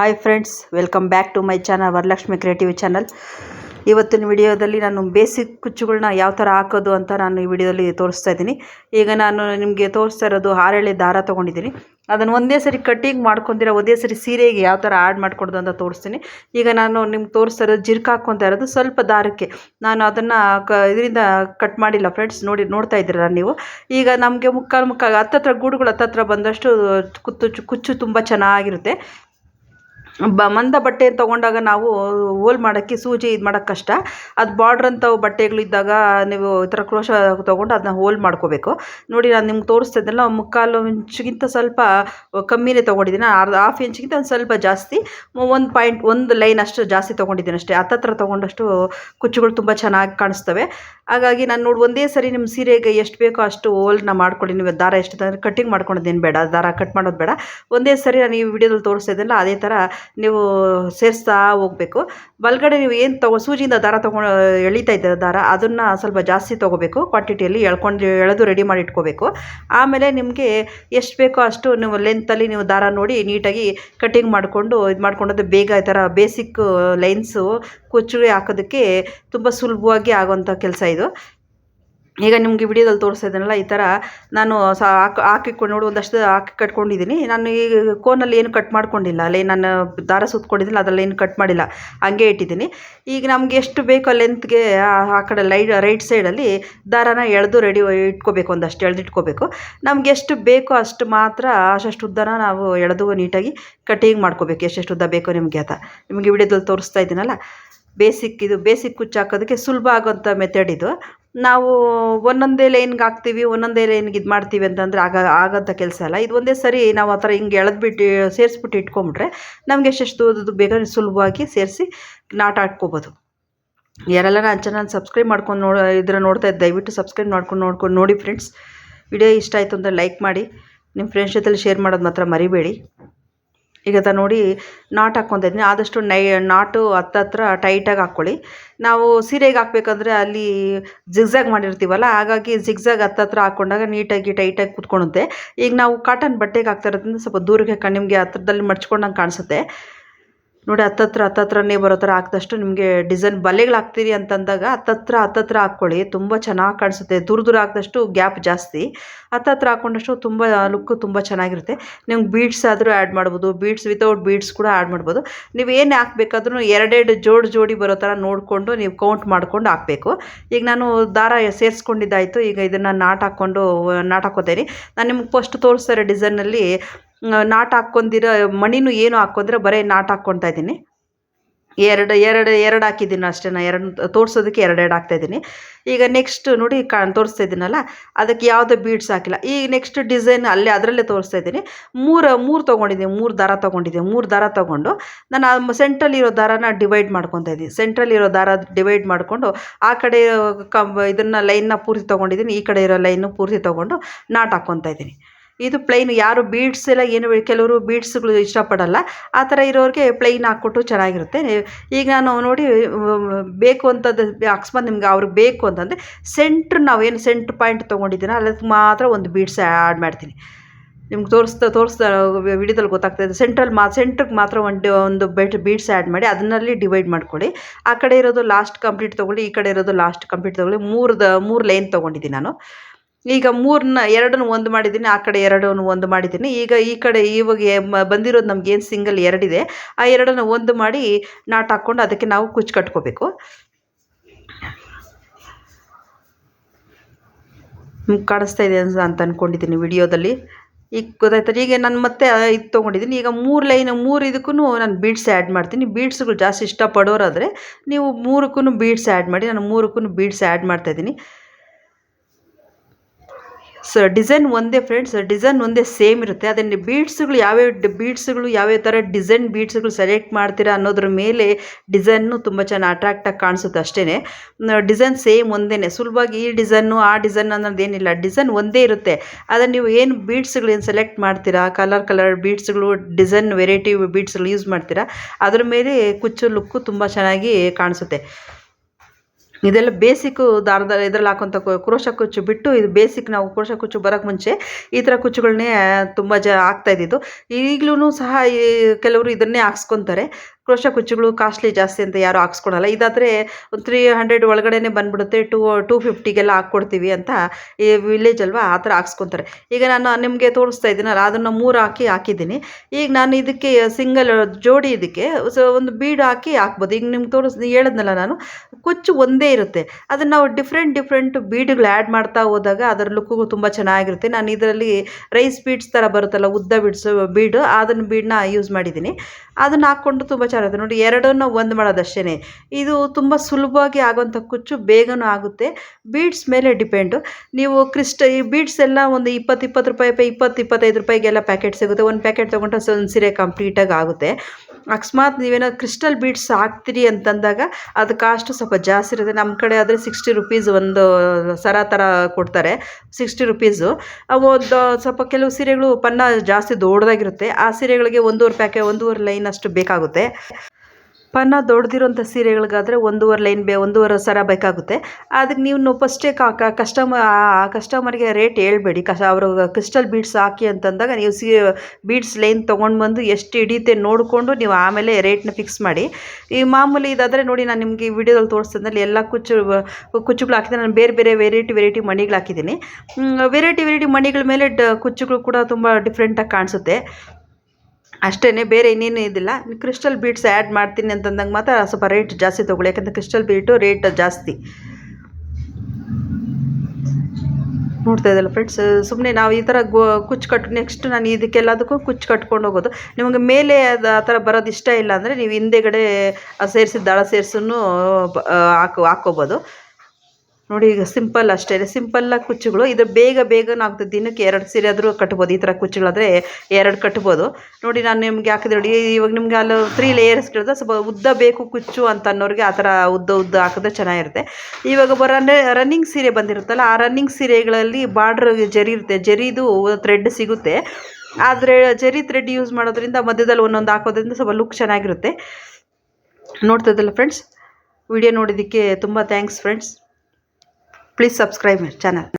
Hi friends, welcome back to my channel Varalakshmi creative channel. ಇವತ್ತಿನ ವಿಡಿಯೋದಲ್ಲಿ ನಾನು basic ಕುಚ್ಚುಗಳನ್ನ ಯಾವ ಥರ ಹಾಕೋದು ಅಂತ ನಾನು ಈ ವಿಡಿಯೋದಲ್ಲಿ ತೋರಿಸ್ತಾ ಇದ್ದೀನಿ. ಈಗ ನಾನು ನಿಮಗೆ ತೋರಿಸ್ತಾ ಇರೋದು ಹಾರೆಳೆ ದಾರ ತೊಗೊಂಡಿದ್ದೀನಿ. ಅದನ್ನು ಒಂದೇ ಸರಿ ಕಟ್ಟಿಂಗ್ ಮಾಡ್ಕೊತೀರ ಒಂದೇ ಸರಿ ಸೀರೆಗೆ ಯಾವ ಥರ ಆ್ಯಡ್ ಮಾಡ್ಕೊಡೋದು ಅಂತ ತೋರಿಸ್ತೀನಿ. ಈಗ ನಾನು ನಿಮ್ಗೆ ತೋರಿಸ್ತಾ ಇರೋದು ಜಿರ್ಕ್ ಹಾಕ್ಕೊತಾ ಇರೋದು ಸ್ವಲ್ಪ ದಾರಕ್ಕೆ. ನಾನು ಅದನ್ನು ಕ ಇದರಿಂದ ಕಟ್ ಮಾಡಿಲ್ಲ ಫ್ರೆಂಡ್ಸ್ ನೋಡಿ ನೋಡ್ತಾ ಇದ್ದೀರಲ್ಲ ನೀವು? ಈಗ ನಮಗೆ ಮುಕ್ಕಾಲು ಮುಕ್ಕಾಲು ಹತ್ತತ್ರ ಗೂಡುಗಳು ಹತ್ತತ್ರ ಬಂದಷ್ಟು ಕುತ್ತು ಕುಚ್ಚು ತುಂಬ ಚೆನ್ನಾಗಿರುತ್ತೆ. ಬ ಮಂದ ಬಟ್ಟೆ ತೊಗೊಂಡಾಗ ನಾವು ಹೋಲ್ ಮಾಡೋಕ್ಕೆ ಸೂಜಿ ಇದು ಮಾಡೋಕ್ಕೆ ಕಷ್ಟ. ಅದು ಬಾರ್ಡ್ರ್ ಅಂಥವು ಬಟ್ಟೆಗಳು ಇದ್ದಾಗ ನೀವು ಈ ಥರ ಕ್ರೋಶ ತೊಗೊಂಡು ಅದನ್ನ ಹೋಲ್ ಮಾಡ್ಕೋಬೇಕು. ನೋಡಿ ನಾನು ನಿಮ್ಗೆ ತೋರಿಸ್ತಾ ಇದ್ದಲ್ಲ ಮುಕ್ಕಾಲು ಇಂಚಿಗಿಂತ ಸ್ವಲ್ಪ ಕಮ್ಮಿನೇ ತೊಗೊಂಡಿದ್ದೀನಿ. ಅರ್ಧ ಹಾಫ್ ಇಂಚಿಗಿಂತ ಒಂದು ಸ್ವಲ್ಪ ಜಾಸ್ತಿ. ಒಂದು ಪಾಯಿಂಟ್, ಒಂದು ಲೈನ್ ಅಷ್ಟು ಜಾಸ್ತಿ ತೊಗೊಂಡಿದ್ದೀನಿ ಅಷ್ಟೇ. ಹತ್ತತ್ರ ತೊಗೊಂಡಷ್ಟು ಕುಚ್ಚುಗಳು ತುಂಬ ಚೆನ್ನಾಗಿ ಕಾಣಿಸ್ತವೆ. ಹಾಗಾಗಿ ನಾನು ನೋಡಿ ಒಂದೇ ಸರಿ ನಿಮ್ಮ ಸೀರೆಗೆ ಎಷ್ಟು ಬೇಕೋ ಅಷ್ಟು ಹೋಲ್ನ ಮಾಡ್ಕೊಳ್ಳಿ. ನೀವು ದಾರ ಎಷ್ಟು ಕಟ್ಟಿಂಗ್ ಮಾಡ್ಕೊಳೋದೇನು ಬೇಡ. ದಾರ ಕಟ್ ಮಾಡೋದು ಬೇಡ. ಒಂದೇ ಸರಿ ನಾನು ಈ ವಿಡಿಯೋದಲ್ಲಿ ತೋರಿಸ್ತಾ ಇದ್ದಲ್ಲ ಅದೇ ಥರ ನೀವು ಸೇರಿಸ್ತಾ ಹೋಗಬೇಕು. ಬಲಗಡೆ ನೀವು ಏನು ತಗೋ, ಸೂಜಿಯಿಂದ ದಾರ ತೊಗೊಂಡು ಎಳಿತಾ ಇದ್ದೀರ ದಾರ, ಅದನ್ನು ಸ್ವಲ್ಪ ಜಾಸ್ತಿ ತೊಗೋಬೇಕು. ಕ್ವಾಂಟಿಟಿಯಲ್ಲಿ ಎಳ್ಕೊಂಡು, ಎಳೆದು ರೆಡಿ ಮಾಡಿ ಇಟ್ಕೋಬೇಕು. ಆಮೇಲೆ ನಿಮಗೆ ಎಷ್ಟು ಬೇಕೋ ಅಷ್ಟು ನೀವು ಲೆಂತಲ್ಲಿ ನೀವು ದಾರ ನೋಡಿ ನೀಟಾಗಿ ಕಟ್ಟಿಂಗ್ ಮಾಡಿಕೊಂಡು, ಇದು ಮಾಡ್ಕೊಂಡೋದು ಬೇಗ ಈ ಥರ ಬೇಸಿಕ್ ಲೈನ್ಸು ಕುಚ್ಚುಳಿ ಹಾಕೋದಕ್ಕೆ ತುಂಬ ಸುಲಭವಾಗಿ ಆಗೋವಂಥ ಕೆಲಸ ಇದು. ಈಗ ನಿಮಗೆ ವಿಡಿಯೋದಲ್ಲಿ ತೋರಿಸ್ತಾ ಈ ಥರ ನಾನು ಸಹ ಹಾಕಿ ಹಾಕಿಕೊಂಡು ನೋಡಿ ಒಂದಷ್ಟು ಹಾಕಿ ಕಟ್ಕೊಂಡಿದ್ದೀನಿ. ನಾನು ಈ ಕೋನಲ್ಲಿ ಏನು ಕಟ್ ಮಾಡ್ಕೊಂಡಿಲ್ಲ. ಅಲ್ಲಿ ನಾನು ದಾರ ಸುತ್ಕೊಂಡಿದ್ದೀನಿ ಅದರಲ್ಲಿ ಏನು ಕಟ್ ಮಾಡಿಲ್ಲ. ಹಂಗೆ ಇಟ್ಟಿದ್ದೀನಿ. ಈಗ ನಮಗೆ ಎಷ್ಟು ಬೇಕೋ ಲೆಂತ್ಗೆ ಆ ಕಡೆ ಲೈ, ರೈಟ್ ಸೈಡಲ್ಲಿ ದಾರನ ಎಳೆದು ರೆಡಿ ಇಟ್ಕೋಬೇಕು ಒಂದಷ್ಟು ಎಳೆದು ಇಟ್ಕೋಬೇಕು ನಮ್ಗೆ ಎಷ್ಟು ಬೇಕೋ ಅಷ್ಟು ಮಾತ್ರ ಅಷ್ಟು ಉದ್ದನ ನಾವು ಎಳೆದು ನೀಟಾಗಿ ಕಟಿಂಗ್ ಮಾಡ್ಕೋಬೇಕು. ಎಷ್ಟೆಷ್ಟು ಉದ್ದ ಬೇಕೋ ನಿಮಗೆ ಅಂತ. ನಿಮಗೆ ವಿಡಿಯೋದಲ್ಲಿ ತೋರಿಸ್ತಾ ಇದ್ದೀನಲ್ಲ, ಬೇಸಿಕ್ ಇದು, ಬೇಸಿಕ್ ಕುಚ್ಚು ಹಾಕೋದಕ್ಕೆ ಸುಲಭ ಆಗೋಂಥ ಮೆಥಡ್ ಇದು. ನಾವು ಒಂದೊಂದೇ ಲೈನ್ಗೆ ಹಾಕ್ತೀವಿ, ಒಂದೊಂದೇ ಲೈನ್ಗೆ ಇದು ಮಾಡ್ತೀವಿ ಅಂತಂದರೆ ಆಗ ಆಗೋಂಥ ಕೆಲಸ ಅಲ್ಲ. ಇದು ಒಂದೇ ಸರಿ ನಾವು ಆ ಥರ ಹಿಂಗೆ ಎಳೆದ್ಬಿಟ್ಟು ಸೇರಿಸ್ಬಿಟ್ಟು ಇಟ್ಕೊಂಬಿಟ್ರೆ ನಮಗೆ ಎಷ್ಟೆಷ್ಟು ಓದೋದು ಬೇಗ ಸುಲಭವಾಗಿ ಸೇರಿಸಿ ನಾಟ ಆಡ್ಕೋಬೋದು. ಯಾರೆಲ್ಲ ನಾನು ಚಾನಲ್ ಸಬ್ಸ್ಕ್ರೈಬ್ ಮಾಡ್ಕೊಂಡು ನೋಡ, ಇದರ ನೋಡ್ತಾ ಇದ್ದೆ ದಯವಿಟ್ಟು ಸಬ್ಸ್ಕ್ರೈಬ್ ಮಾಡ್ಕೊಂಡು ನೋಡ್ಕೊಂಡು ನೋಡಿ ಫ್ರೆಂಡ್ಸ್ ವಿಡಿಯೋ ಇಷ್ಟ ಆಯಿತು ಅಂದರೆ ಲೈಕ್ ಮಾಡಿ. ನಿಮ್ಮ ಫ್ರೆಂಡ್ಸ್ ಜೊತೆಲಿ ಶೇರ್ ಮಾಡೋದು ಮಾತ್ರ ಮರಿಬೇಡಿ. ಈಗ ತ ನೋಡಿ ನಾಟ್ ಹಾಕ್ಕೊತಾ ಇದ್ದೀನಿ. ಆದಷ್ಟು ನೈ, ನಾಟು ಹತ್ತತ್ರ ಟೈಟಾಗಿ ಹಾಕ್ಕೊಳ್ಳಿ. ನಾವು ಸೀರೆಗೆ ಹಾಕ್ಬೇಕಂದ್ರೆ ಅಲ್ಲಿ ಜಿಗ್ಝಾಗ್ ಮಾಡಿರ್ತೀವಲ್ಲ, ಹಾಗಾಗಿ ಜಿಗ್ಝಾಗ್ ಹತ್ತತ್ರ ಹಾಕ್ಕೊಂಡಾಗ ನೀಟಾಗಿ ಟೈಟಾಗಿ ಕುತ್ಕೊಳುತ್ತೆ ಈಗ ನಾವು ಕಾಟನ್ ಬಟ್ಟೆಗೆ ಹಾಕ್ತಾ ಇರೋದ್ರಿಂದ ಸ್ವಲ್ಪ ದೂರಕ್ಕೆ ನಿಮಗೆ ಹತ್ರದಲ್ಲಿ ಮಡ್ಚ್ಕೊಂಡಂಗೆ ಕಾಣಿಸುತ್ತೆ. ನೋಡಿ ಹತ್ತತ್ರ ಹತ್ತತ್ರನೇ ಬರೋ ಥರ ಹಾಕಿದಷ್ಟು ನಿಮಗೆ ಡಿಸೈನ್ ಬಲೆಗಳು ಹಾಕ್ತೀರಿ ಅಂತಂದಾಗ ಹತ್ತತ್ರ ಹತ್ತತ್ರ ಹಾಕ್ಕೊಳ್ಳಿ. ತುಂಬ ಚೆನ್ನಾಗಿ ಕಾಣಿಸುತ್ತೆ. ದೂರ ದೂರ ಹಾಕಿದಷ್ಟು ಗ್ಯಾಪ್ ಜಾಸ್ತಿ. ಹತ್ತತ್ರ ಹಾಕ್ಕೊಂಡಷ್ಟು ತುಂಬ ಲುಕ್ಕು ತುಂಬ ಚೆನ್ನಾಗಿರುತ್ತೆ. ನಿಮ್ಗೆ ಬೀಡ್ಸ್ ಆದರೂ ಆ್ಯಡ್ ಮಾಡ್ಬೋದು. ಬೀಡ್ಸ್ ವಿತೌಟ್ ಬೀಡ್ಸ್ ಕೂಡ ಆ್ಯಡ್ ಮಾಡ್ಬೋದು. ನೀವು ಏನು ಹಾಕ್ಬೇಕಾದ್ರೂ ಎರಡೆರಡು ಜೋಡ್ ಜೋಡಿ ಬರೋ ಥರ ನೋಡಿಕೊಂಡು ನೀವು ಕೌಂಟ್ ಮಾಡ್ಕೊಂಡು ಹಾಕಬೇಕು. ಈಗ ನಾನು ದಾರ ಸೇರಿಸ್ಕೊಂಡಿದ್ದಾಯಿತು. ಈಗ ಇದನ್ನು ನಾಟ್ ಹಾಕ್ಕೊಂಡು ನಾಟ್ ಹಾಕೋತೀನಿ. ನಾನು ನಿಮ್ಗೆ ಫಸ್ಟ್ ತೋರಿಸ್ತಾರೆ ಡಿಸೈನಲ್ಲಿ ನಾಟ್ ಹಾಕ್ಕೊಂಡಿರೋ ಮಣಿನೂ ಏನು ಹಾಕ್ಕೊಂಡ್ರೆ ಬರೀ ನಾಟ್ ಹಾಕ್ಕೊತಾ ಇದ್ದೀನಿ. ಎರಡು ಎರಡು ಎರಡು ಹಾಕಿದ್ದೀನಿ ಅಷ್ಟೇ. ನಾನು ಎರಡು ತೋರಿಸೋದಕ್ಕೆ ಎರಡೆರಡು ಹಾಕ್ತಾಯಿದ್ದೀನಿ ಈಗ ನೆಕ್ಸ್ಟ್ ನೋಡಿ ಕಾಣ್ ತೋರಿಸ್ತಾ ಇದ್ದೀನಲ್ಲ, ಅದಕ್ಕೆ ಯಾವುದೇ ಬೀಡ್ಸ್ ಹಾಕಿಲ್ಲ. ಈಗ ನೆಕ್ಸ್ಟ್ ಡಿಸೈನ್ ಅಲ್ಲೇ, ಅದರಲ್ಲೇ ತೋರಿಸ್ತಾ ಇದ್ದೀನಿ. ಮೂರು ಮೂರು ತೊಗೊಂಡಿದ್ದೀನಿ ಮೂರು ದಾರ ತೊಗೊಂಡಿದ್ದೀನಿ ಮೂರು ದಾರ ತೊಗೊಂಡು ನಾನು ಆ ಸೆಂಟ್ರಲ್ಲಿ ಇರೋ ದಾರನ ಡಿವೈಡ್ ಮಾಡ್ಕೊತಾ ಇದ್ದೀನಿ. ಸೆಂಟ್ರಲ್ಲಿರೋ ದಾರ ಡಿವೈಡ್ ಮಾಡಿಕೊಂಡು ಆ ಕಡೆ ಕಂ, ಇದನ್ನು ಲೈನ್ನ ಪೂರ್ತಿ ತೊಗೊಂಡಿದ್ದೀನಿ, ಈ ಕಡೆ ಇರೋ ಲೈನು ಪೂರ್ತಿ ತೊಗೊಂಡು ನಾಟ್ ಹಾಕ್ಕೊತಾ ಇದ್ದೀನಿ. ಇದು ಪ್ಲೈನ್ ಯಾರು ಬೀಡ್ಸ್ ಎಲ್ಲ ಏನು ಕೆಲವರು ಬೀಡ್ಸ್ಗಳು ಇಷ್ಟಪಡಲ್ಲ. ಆ ಥರ ಇರೋರಿಗೆ ಪ್ಲೈನ್ ಹಾಕ್ಕೊಟ್ಟು ಚೆನ್ನಾಗಿರುತ್ತೆ. ಈಗ ನಾನು ನೋಡಿ ಬೇಕು ಅಂತದ್ದು ಅಕಸ್ಮಾತ್ ನಿಮ್ಗೆ ಅವ್ರಿಗೆ ಬೇಕು ಅಂತಂದರೆ ಸೆಂಟ್ರ್ ನಾವು ಏನು ಸೆಂಟ್ರ್ ಪಾಯಿಂಟ್ ತೊಗೊಂಡಿದ್ದೀನೋ ಅದಕ್ಕೆ ಮಾತ್ರ ಒಂದು ಬೀಡ್ಸ್ ಆ್ಯಡ್ ಮಾಡ್ತೀನಿ. ನಿಮ್ಗೆ ತೋರಿಸ್ತಾ ತೋರಿಸ್ತಾ ವಿಡಿಯೋದಲ್ಲಿ ಗೊತ್ತಾಗ್ತಾಯಿದೆ ಸೆಂಟ್ರಲ್ಲಿ ಮಾ ಸೆಂಟ್ರಿಗೆ ಮಾತ್ರ ಒಂದು ಒಂದು ಬೆಟ್ ಬೀಡ್ಸ್ ಆ್ಯಡ್ ಮಾಡಿ, ಅದನ್ನಲ್ಲಿ ಡಿವೈಡ್ ಮಾಡ್ಕೊಳ್ಳಿ. ಆ ಕಡೆ ಇರೋದು ಲಾಸ್ಟ್ ಕಂಪ್ಲೀಟ್ ತೊಗೊಳ್ಳಿ, ಈ ಕಡೆ ಇರೋದು ಲಾಸ್ಟ್ ಕಂಪ್ಲೀಟ್ ತೊಗೊಳ್ಳಿ ಮೂರು ಮೂರು ಲೈನ್ ತೊಗೊಂಡಿದ್ದೀನಿ ನಾನು. ಈಗ ಮೂರನ್ನ ಎರಡನ್ನು ಒಂದು ಮಾಡಿದ್ದೀನಿ, ಆ ಕಡೆ ಎರಡನ್ನು ಒಂದು ಮಾಡಿದ್ದೀನಿ. ಈಗ ಈ ಕಡೆ ಇವಾಗ ಬಂದಿರೋದು ನಮ್ಗೆ ಏನು ಸಿಂಗಲ್ ಎರಡಿದೆ, ಆ ಎರಡನ್ನು ಒಂದು ಮಾಡಿ ನಾಟ್ ಹಾಕ್ಕೊಂಡು ಅದಕ್ಕೆ ನಾವು ಕುಚ್ಚು ಕಟ್ಕೋಬೇಕು. ಕಾಣಿಸ್ತಾ ಇದೆ ಅಂತ ಅಂದ್ಕೊಂಡಿದ್ದೀನಿ ವಿಡಿಯೋದಲ್ಲಿ. ಈಗ ಗೊತ್ತಾಯ್ತದೆ ಈಗ ನಾನು ಮತ್ತೆ ಇದು ತೊಗೊಂಡಿದ್ದೀನಿ. ಈಗ ಮೂರು ಲೈನ್, ಮೂರು ಇದಕ್ಕೂ ನಾನು ಬೀಡ್ಸ್ ಆ್ಯಡ್ ಮಾಡ್ತೀನಿ. ಬೀಡ್ಸ್ಗಳು ಜಾಸ್ತಿ ಇಷ್ಟಪಡೋರಾದರೆ ನೀವು ಮೂರಕ್ಕೂ ಬೀಡ್ಸ್ ಆ್ಯಡ್ ಮಾಡಿ, ನಾನು ಮೂರಕ್ಕೂ ಬೀಡ್ಸ್ ಆ್ಯಡ್ ಮಾಡ್ತಾಯಿದ್ದೀನಿ ಸೊ ಡಿಸೈನ್ ಒಂದೇ ಫ್ರೆಂಡ್ಸ್ ಡಿಸೈನ್ ಒಂದೇ ಸೇಮ್ ಇರುತ್ತೆ. ಅದನ್ನು ಬೀಡ್ಸ್ಗಳು ಯಾವ್ಯಾವ ಬೀಡ್ಸ್ಗಳು ಯಾವ್ಯಾವ ಥರ ಡಿಸೈನ್ ಬೀಡ್ಸ್ಗಳು ಸೆಲೆಕ್ಟ್ ಮಾಡ್ತೀರಾ ಅನ್ನೋದ್ರ ಮೇಲೆ ಡಿಸೈನ್ನು ತುಂಬ ಚೆನ್ನಾಗಿ ಅಟ್ರಾಕ್ಟಾಗಿ ಕಾಣಿಸುತ್ತೆ ಅಷ್ಟೇ ಡಿಸೈನ್ ಸೇಮ್ ಒಂದೇ ಸುಲಭವಾಗಿ ಈ ಡಿಸೈನು ಆ ಡಿಸೈನ್ ಅನ್ನೋದೇನಿಲ್ಲ ಡಿಸೈನ್ ಒಂದೇ ಇರುತ್ತೆ. ಅದನ್ನು ನೀವು ಏನು ಬೀಡ್ಸ್ಗಳು ಏನು ಸೆಲೆಕ್ಟ್ ಮಾಡ್ತೀರಾ? ಕಲರ್ ಕಲರ್ ಬೀಡ್ಸ್ಗಳು ಡಿಸೈನ್ ವೆರೈಟಿ ಬೀಡ್ಸ್ಗಳು ಯೂಸ್ ಮಾಡ್ತೀರಾ? ಅದ್ರ ಮೇಲೆ ಕುಚ್ಚು, ಲುಕ್ಕು ತುಂಬ ಚೆನ್ನಾಗಿ ಕಾಣಿಸುತ್ತೆ. ಇದೆಲ್ಲ ಬೇಸಿಕ್ಕು ದಾರದ ಇದ್ರಲ್ಲಿ ಹಾಕೋಂಥ ಕ್ರೋಶ ಕುಚ್ಚು ಬಿಟ್ಟು ಇದು ಬೇಸಿಕ್ ನಾವು ಕ್ರೋಶ ಕುಚ್ಚು ಬರೋಕ್ಕೆ ಮುಂಚೆ ಈ ಥರ ಕುಚ್ಚುಗಳನ್ನೇ ತುಂಬ ಜ ಹಾಕ್ತಾ ಇದ್ದಿದ್ದು. ಈಗಲೂ ಸಹ ಈ ಕೆಲವರು ಇದನ್ನೇ ಹಾಕ್ಸ್ಕೊತಾರೆ. ಕ್ರೋಶ ಕುಚ್ಚುಗಳು ಕಾಸ್ಟ್ಲಿ ಜಾಸ್ತಿ ಅಂತ ಯಾರು ಹಾಕ್ಸ್ಕೊಳಲ್ಲ. ಇದಾದರೆ ಒಂದು ತ್ರೀ ಹಂಡ್ರೆಡ್ ಒಳಗಡೆನೇ ಬಂದ್ಬಿಡುತ್ತೆ. ಟೂ ಟೂ ಫಿಫ್ಟಿಗೆಲ್ಲ ಹಾಕ್ಕೊಡ್ತೀವಿ ಅಂತ ಈ ವಿಲೇಜ್ ಅಲ್ವಾ ಆ ಥರ ಹಾಕ್ಸ್ಕೊತಾರೆ. ಈಗ ನಾನು ನಿಮಗೆ ತೋರಿಸ್ತಾ ಇದ್ದೀನಲ್ಲ, ಅದನ್ನು ಮೂರು ಹಾಕಿ ಹಾಕಿದ್ದೀನಿ. ಈಗ ನಾನು ಇದಕ್ಕೆ ಸಿಂಗಲ್ ಜೋಡಿ ಇದಕ್ಕೆ ಸೊ ಒಂದು ಬೀಡು ಹಾಕಿ ಹಾಕ್ಬೋದು. ಈಗ ನಿಮ್ಗೆ ತೋರಿಸ್ ಹೇಳಿದ್ನಲ್ಲ ನಾನು, ಕುಚ್ಚು ಒಂದೇ ಇರುತ್ತೆ. ಅದನ್ನು ನಾವು ಡಿಫ್ರೆಂಟ್ ಡಿಫ್ರೆಂಟ್ ಬೀಡುಗಳು ಆ್ಯಡ್ ಮಾಡ್ತಾ ಹೋದಾಗ ಅದರ ಲುಕ್ಕು ತುಂಬ ಚೆನ್ನಾಗಿರುತ್ತೆ. ನಾನು ಇದರಲ್ಲಿ ರೈಸ್ ಬೀಡ್ಸ್ ಥರ ಬರುತ್ತಲ್ಲ, ಉದ್ದ ಬೀಡ್ಸ್ ಬೀಡು ಅದನ್ನು ಬೀಡನ್ನ ಯೂಸ್ ಮಾಡಿದ್ದೀನಿ. ಅದನ್ನು ಹಾಕ್ಕೊಂಡು ತುಂಬ ಚೆನ್ನಾಗಿದೆ ನೋಡಿ, ಎರಡನ್ನು ಒಂದು ಮಾಡೋದಷ್ಟೇ ಇದು ತುಂಬ ಸುಲಭವಾಗಿ ಆಗೋಂಥ ಕುಚ್ಚು ಬೇಗನೂ ಆಗುತ್ತೆ. ಬೀಡ್ಸ್ ಮೇಲೆ ಡಿಪೆಂಡು. ನೀವು ಕ್ರಿಸ್ಟ, ಈ ಬೀಡ್ಸ್ ಎಲ್ಲ ಒಂದು ಇಪ್ಪತ್ತು ಇಪ್ಪತ್ತು ರೂಪಾಯಿ, ಇಪ್ಪತ್ತು, ಇಪ್ಪತ್ತೈದು ರೂಪಾಯಿಗೆಲ್ಲ ಪ್ಯಾಕೆಟ್ ಸಿಗುತ್ತೆ. ಒಂದು ಪ್ಯಾಕೆಟ್ ತೊಗೊಂಡ್ರೆ ಒಂದು ಸೀರೆ ಕಂಪ್ಲೀಟಾಗಿ ಆಗುತ್ತೆ. ಅಕಸ್ಮಾತ್ ನೀವೇನೋ ಕ್ರಿಸ್ಟಲ್ ಬೀಡ್ಸ್ ಹಾಕ್ತೀರಿ ಅಂತಂದಾಗ ಅದು ಕಾಸ್ಟ್ ಸ್ವಲ್ಪ ಜಾಸ್ತಿ ಇರುತ್ತೆ. ನಮ್ಮ ಕಡೆ ಆದರೆ ಸಿಕ್ಸ್ಟಿ ರುಪೀಸ್ ಒಂದು ಸರ ಥರ ಕೊಡ್ತಾರೆ. ಸಿಕ್ಸ್ಟಿ ರುಪೀಸು ಒಂದು ಸ್ವಲ್ಪ ಕೆಲವು ಸೀರೆಗಳು ಪನ್ನ ಜಾಸ್ತಿ ದೊಡ್ಡದಾಗಿರುತ್ತೆ. ಆ ಸೀರೆಗಳಿಗೆ ಒಂದೂವರೆ ಪ್ಯಾಕೆ ಒಂದೂವರೆ ಲೈನ್ ಅಷ್ಟು ಬೇಕಾಗುತ್ತೆ. ಪನ್ನ ದೊಡ್ಡದಿರೋಂಥ ಸೀರೆಗಳಿಗಾದರೆ ಒಂದೂವರೆ ಲೈನ್ ಬೇ, ಒಂದೂವರೆ ಸರ ಬೇಕಾಗುತ್ತೆ. ಅದಕ್ಕೆ ನೀವು ಫಸ್ಟೇ ಕಸ್ಟಮ, ಆ ಕಸ್ಟಮರ್ಗೆ ರೇಟ್ ಹೇಳ್ಬೇಡಿ. ಕಸ, ಅವರು ಕ್ರಿಸ್ಟಲ್ ಬೀಡ್ಸ್ ಹಾಕಿ ಅಂತಂದಾಗ ನೀವು ಸೀ, ಬೀಡ್ಸ್ ಲೈನ್ ತೊಗೊಂಡು ಬಂದು ಎಷ್ಟು ಹಿಡಿಯುತ್ತೆ ನೋಡಿಕೊಂಡು ನೀವು ಆಮೇಲೆ ರೇಟ್ನ ಫಿಕ್ಸ್ ಮಾಡಿ. ಈ ಮಾಮೂಲಿ ಇದಾದರೆ ನೋಡಿ ನಾನು ನಿಮಗೆ ಈ ವಿಡಿಯೋದಲ್ಲಿ ತೋರಿಸ್ತಿದ್ದಲ್ಲಿ ಎಲ್ಲ ಕುಚ್ಚು, ಕುಚ್ಚುಗಳು ಹಾಕಿದ್ರೆ ನಾನು ಬೇರೆ ಬೇರೆ ವೆರೈಟಿ ವೆರೈಟಿ ಮಣಿಗಳು ಹಾಕಿದ್ದೀನಿ. ವೆರೈಟಿ ವೆರೈಟಿ ಮಣಿಗಳ ಮೇಲೆ ಡ, ಕುಚ್ಚುಗಳು ಕೂಡ ತುಂಬ ಡಿಫ್ರೆಂಟಾಗಿ ಕಾಣಿಸುತ್ತೆ. ಅಷ್ಟೇ ಬೇರೆ ಇನ್ನೇನು ಇದಿಲ್ಲ. ಕ್ರಿಸ್ಟಲ್ ಬೀಟ್ಸ್ ಆ್ಯಡ್ ಮಾಡ್ತೀನಿ ಅಂತಂದಂಗೆ ಮಾತ್ರ ಸ್ವಲ್ಪ ರೇಟ್ ಜಾಸ್ತಿ ತೊಗೊಳ್ಳಿ. ಯಾಕಂದರೆ ಕ್ರಿಸ್ಟಲ್ ಬೀಟು ರೇಟ್ ಜಾಸ್ತಿ. ನೋಡ್ತಾ ಇದ್ದಲ್ಲ ಫ್ರೆಂಡ್ಸ್ ಸುಮ್ಮನೆ ನಾವು ಈ ಥರ ಗೋ, ಕುಚ್ಚು ಕಟ್ ನೆಕ್ಸ್ಟ್ ನಾನು ಇದಕ್ಕೆಲ್ಲದಕ್ಕೂ ಕುಚ್ಚು ಕಟ್ಕೊಂಡು ಹೋಗೋದು. ನಿಮಗೆ ಮೇಲೆ ಅದು ಆ ಥರ ಬರೋದು ಇಷ್ಟ ಇಲ್ಲ ಅಂದರೆ ನೀವು ಹಿಂದೆಗಡೆ ಸೇರಿಸಿದ ದಳ ಸೇರಿಸೂ ಹಾಕೋ, ಹಾಕ್ಕೋಬೋದು. ನೋಡಿ ಈಗ ಸಿಂಪಲ್ ಅಷ್ಟೇ. ಸಿಂಪಲ್ಲಾಗಿ ಕುಚ್ಚುಗಳು, ಇದು ಬೇಗ ಬೇಗ ನಾವು ದಿನಕ್ಕೆ ಎರಡು ಸೀರೆ ಆದರೂ ಕಟ್ಬೋದು. ಈ ಥರ ಕುಚ್ಚುಗಳಾದರೆ ಎರಡು ಕಟ್ಬೋದು. ನೋಡಿ ನಾನು ನಿಮಗೆ ಹಾಕಿದ್ರೆ ನೋಡಿ, ಇವಾಗ ನಿಮಗೆ ಅಲ್ಲಿ ತ್ರೀ ಲೇಯರ್ಸ್ ಕೇಳಿದ್ರೆ ಸ್ವಲ್ಪ ಉದ್ದ ಬೇಕು ಕುಚ್ಚು ಅಂತ ಅನ್ನೋರಿಗೆ ಆ ಥರ ಉದ್ದ ಉದ್ದ ಹಾಕಿದ್ರೆ ಚೆನ್ನಾಗಿರುತ್ತೆ. ಇವಾಗ ಬರೋ ರನ್ನಿಂಗ್ ಸೀರೆ ಬಂದಿರುತ್ತಲ್ಲ, ಆ ರನ್ನಿಂಗ್ ಸೀರೆಗಳಲ್ಲಿ ಬಾರ್ಡ್ರ್ ಜರಿ ಇರುತ್ತೆ. ಜರಿದು ಥ್ರೆಡ್ ಸಿಗುತ್ತೆ. ಆದರೆ ಜರಿ ಥ್ರೆಡ್ ಯೂಸ್ ಮಾಡೋದ್ರಿಂದ ಮಧ್ಯದಲ್ಲಿ ಒಂದೊಂದು ಹಾಕೋದ್ರಿಂದ ಸ್ವಲ್ಪ ಲುಕ್ ಚೆನ್ನಾಗಿರುತ್ತೆ. ನೋಡ್ತಾ ಇದ್ದಲ್ಲ ಫ್ರೆಂಡ್ಸ್ ವಿಡಿಯೋ ನೋಡಿದ್ದಕ್ಕೆ ತುಂಬ thanks friends please subscribe my channel